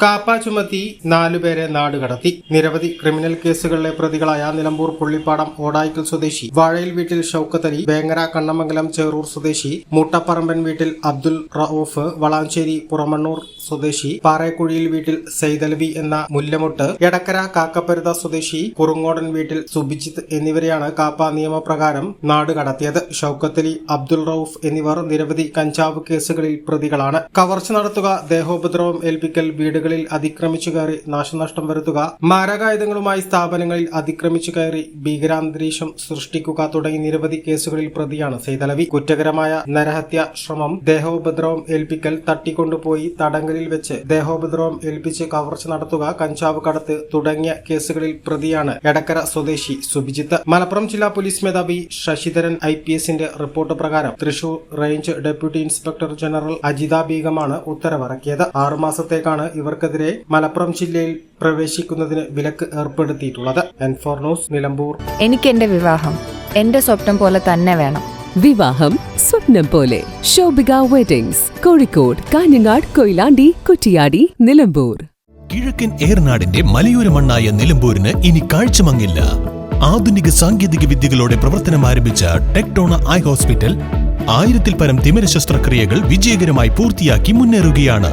കാപ്പ ചുമത്തി നാലുപേരെ നാടുകടത്തി നിരവധി ക്രിമിനൽ കേസുകളിലെ പ്രതികളായ നിലമ്പൂർ പുള്ളിപ്പാടം ഓടായിക്കൽ സ്വദേശി വാഴയിൽ വീട്ടിൽ ഷൌക്കത്ത് വേങ്ങര കണ്ണമംഗലം ചേറൂർ സ്വദേശി മുട്ടപ്പറമ്പൻ വീട്ടിൽ അബ്ദുൽ റൌഫ് വളാഞ്ചേരി പുറമണ്ണൂർ സ്വദേശി പാറേക്കുഴിയിൽ വീട്ടിൽ സൈതലവി എന്ന മുല്ലമുട്ട് എടക്കര കാക്കപ്പരുത സ്വദേശി കുറുങ്ങോടൻ വീട്ടിൽ സുബിജിത്ത് എന്നിവരെയാണ് കാപ്പ നിയമപ്രകാരം നാടുകടത്തിയത് ഷൌക്കത്തലി അബ്ദുൾ റൌഫ് എന്നിവർ നിരവധി കഞ്ചാവ് കേസുകളിൽ പ്രതികളാണ്. കവർച്ച നടത്തുക ദേഹോപദ്രവം ഏൽപ്പിക്കൽ വീടുകളിൽ അതിക്രമിച്ചു കയറി നാശനഷ്ടം വരുത്തുക മാരകായുധങ്ങളുമായി സ്ഥാപനങ്ങളിൽ അതിക്രമിച്ചു കയറി ഭീകരാന്തരീക്ഷം സൃഷ്ടിക്കുക തുടങ്ങി നിരവധി കേസുകളിൽ പ്രതിയാണ് സെയ്തലവി കുറ്റകരമായ നരഹത്യ ശ്രമം ദേഹോപദ്രവം ഏൽപ്പിക്കൽ തട്ടിക്കൊണ്ടുപോയി തടങ്കലിൽ വെച്ച് ദേഹോപദ്രവം ഏൽപ്പിച്ച് കവർച്ച നടത്തുക കഞ്ചാവ് കടത്ത് തുടങ്ങിയ കേസുകളിൽ പ്രതിയാണ് എടക്കര സ്വദേശി സുഭിജിത്ത്. മലപ്പുറം ജില്ലാ പോലീസ് മേധാവി ശശിധരൻ ഐ പി എസിന്റെ റിപ്പോർട്ട് പ്രകാരം Thrissur range deputy inspector general Ajitha ബീഗമാണ് ഉത്തരവിറക്കിയത്. ആറുമാസത്തേക്കാണ് ഇവർക്കെതിരെ മലപ്പുറം ജില്ലയിൽ പ്രവേശിക്കുന്നതിന് വിലക്ക് ഏർപ്പെടുത്തിയിട്ടുള്ളത്. എൻഫോർ ന്യൂസ് നിലമ്പൂർ. എനിക്ക് എന്റെ വിവാഹം. എന്റെ സ്വപ്നം പോലെ തന്നെ വേണം. വിവാഹം സ്വപ്നം പോലെ. ശോഭിക വെഡിങ്സ് കോഴിക്കോട് കാഞ്ഞങ്ങാട് കൊയിലാണ്ടി കുറ്റിയാടി നിലമ്പൂർ. കിഴക്കൻ ഏറനാടിന്റെ മലയോര മണ്ണായ നിലമ്പൂരിന് ഇനി കാഴ്ചമങ്ങില്ല. ആധുനിക സാങ്കേതിക വിദ്യകളോടെ പ്രവർത്തനം ആരംഭിച്ച ടെക്ടോണ ഐ ഹോസ്പിറ്റൽ ആയിരത്തിൽ പരം തിമിര ശസ്ത്രക്രിയകൾ വിജയകരമായി പൂർത്തിയാക്കി മുന്നേറുകയാണ്.